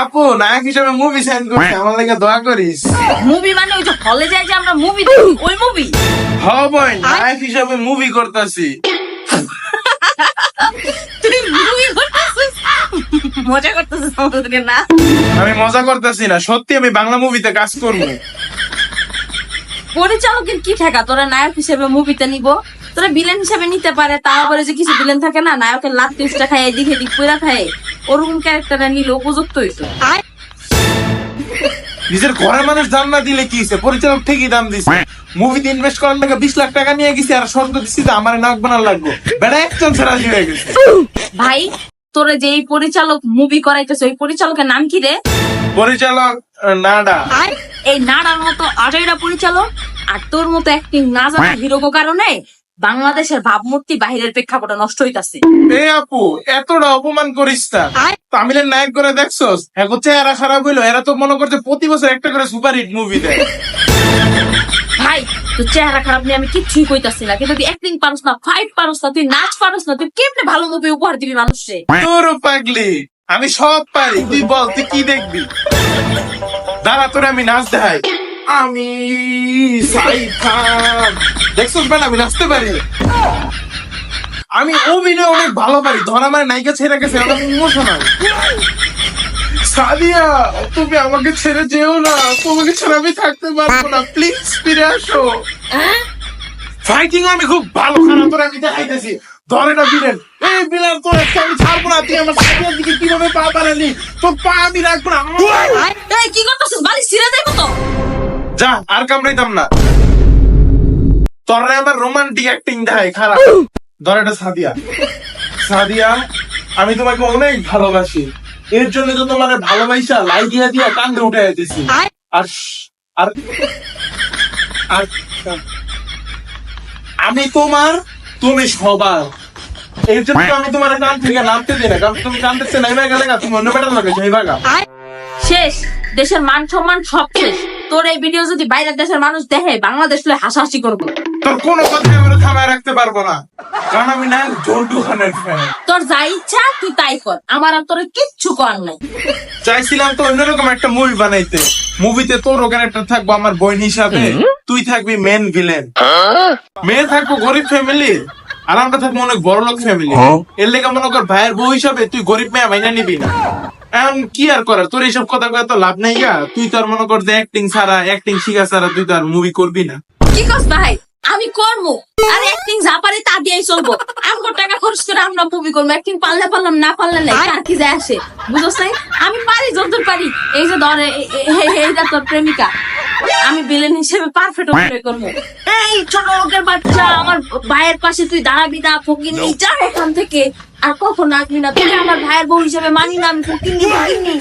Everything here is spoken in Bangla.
আপু নায়ক হিসেবে মুভি সেন্ড করছে আমার লাগে দোয়া করিস। মুভি মানে ওই যে হলে যাই যে আমরা মুভি দেখি ওই মুভি হ নায়ক হিসেবে মুভি করতেছি। তুই মুভি করতেছিস? মজা করতেছিস আমাদেরকে না? আমি মজা করতেছি না সত্যি আমি বাংলা মুভিতে কাজ করব। পরিচালকের কি ঠেকা? তোরা নায়ক হিসেবে মুভিতে নিব? তোরা ভিলেন হিসেবে নিতে পারে তা আবার যে কিছু ভিলেন থাকে না নায়কের লাভ টেস্টটা খায় এদিক এদিক পুরা খায় ওরকম ক্যারেক্টারটা নিলে উপযুক্ত হইতো। নিজের ঘরের মানুষ দাম না দিলে কি হইছে? পরিচালক ঠিকই দাম দিছে। মুভিতে ইনভেস্ট করার টাকা বিশ লাখ টাকা নিয়ে গেছি আর শর্ত দিচ্ছি যে আমার নাক বানার লাগবে। বেড়া এক চান্স রাজি হয়ে গেছে। ভাই তোরা যে এই পরিচালক মুভি করাইতেছে ওই পরিচালকের নাম কি রে? পরিচালক নাডা। এই নাড়ার মতো আড়াইটা পরিচালক আর তোর মতো অ্যাক্টিং না জানা হিরোগো কারণে বাংলাদেশের ভাবমূর্তি বাহিরের প্রেক্ষাপটে নষ্ট হইতাছে। এ আপু এতটা অপমান করিস না। তামিলের নায়ক করে দেখছস? এখন চেহারা খারাপ হইল এরা তো মনে করছে প্রতি বছর একটা করে সুপার হিট মুভি দেয়। ভাই তোর চেহারা খারাপ নিয়ে আমি কিচ্ছুই কইতাছি না কিন্তু তুই অ্যাক্টিং পারস না ফাইট পারস না তুই নাচ পারস না তুই কেমনে ভালো মুভি উপহার দিবি মানুষে? তোর পাগলি। আমি সব পারি। তুই বল তুই কি দেখবি? দাঁড়া তোর আমি নাচ দেখাই। আমি সাইদ খান দেখছস বেটা আমি নাচতে পারি। আমি অভিনয় অনেক ভালো পারি। ধরা মানে নায়িকা ছেড়ে গেছে অনেক ইমোশনাল সাদিয়া, তুমি আমাকে ছেড়ে যেও না। তোমাকে ছেড়ে আমি থাকতে পারব না। প্লিজ ফিরে আসো। ফাইটিং আমি খুব ভালো, খারাপ তোর আমি দেখাইতেছি। ধরে না বিলেন এই বিলেন তোর আজকে আমি ছাড়বো না। তুই আমার সাদিয়ার দিকে কীভাবে পা বাড়ালি? তোর পা আমি রাখব না। কি করতেছিস? বাড়ি ছিঁড়ে দেবো তো? যা আর কামড়াইতাম না। তোরা আমার রোমান্টিক অ্যাক্টিং দেখাই খারাপ। ধর এটা সাদিয়া। সাদিয়া আমি তোমাকে অনেক ভালোবাসি। এর জন্য তো তোমার ভালোবাসা লাই দিয়া দিয়া কান্দে উঠে যেতেছি আর আর আর আমি তোমার তুমি সবার। এর জন্য আমি তোমার কান থেকে নামতে দিই না কারণ তুমি কানতেছে নাইবা গেলে তুমি অন্য বেটার লাগে যাইবা গা। শেষ। দেশের মান সম্মান সব শেষ। তোর এই ভিডিও যদি বাইরের দেশের মানুষ দেখে বাংলাদেশ লয়ে হাসাহাসি করব। তোর কোনো কথা আমি থামায় রাখতে পারব না। কারণ আমি না জন্টু খানের ফ্যান তোর যা ইচ্ছা তুই তাই কর। আমার আর তোর কিচ্ছু কর নাই। চাইছিলাম তো অন্যরকম একটা মুভি বানাইতে। মুভিতে তোর ক্যারেক্টার থাকব আমার বোন হিসাবে। তুই থাকবি মেন ভিলেন মেয়ে থাকব গরিব ফ্যামিলি আর আমরা থাকব অনেক বড় লোক ফ্যামিলি এর লেগে মনে কর ভাইয়ের বউ হিসাবে তুই গরিব মেয়ে মাইনা নিবি না। এখন কি আর করার? তোর এইসব কথা কয়ে তো লাভ নাই গা। তুই তো আর মনে কর যে অ্যাক্টিং ছাড়া অ্যাক্টিং শিখা ছাড়া তুই তো আর মুভি করবি না। কি কস ভাই? আমি করব আর অ্যাক্টিং যা পারে তা দিয়েই চলবো। আমার টাকা খরচ করে আমরা মুভি করব। অ্যাক্টিং পারলে পারলাম, না পারলে নাই। আর কি যায় আসে? বুঝছ নাই? আমি পারি যতদূর পারি। এই যে ধরে এইটা তোর প্রেমিকা। আমি বিলেন হিসেবে পারফেক্ট অভিনয় করব। এই ছোট লোকের বাচ্চা আমার ভাইয়ের পাশে তুই দাঁড়াবি না ফকিনি যা এখান থেকে আর কখন আসবি না। তুই আমার ভাইয়ের বউ হিসেবে মানি না আমি ফকি ফকিনি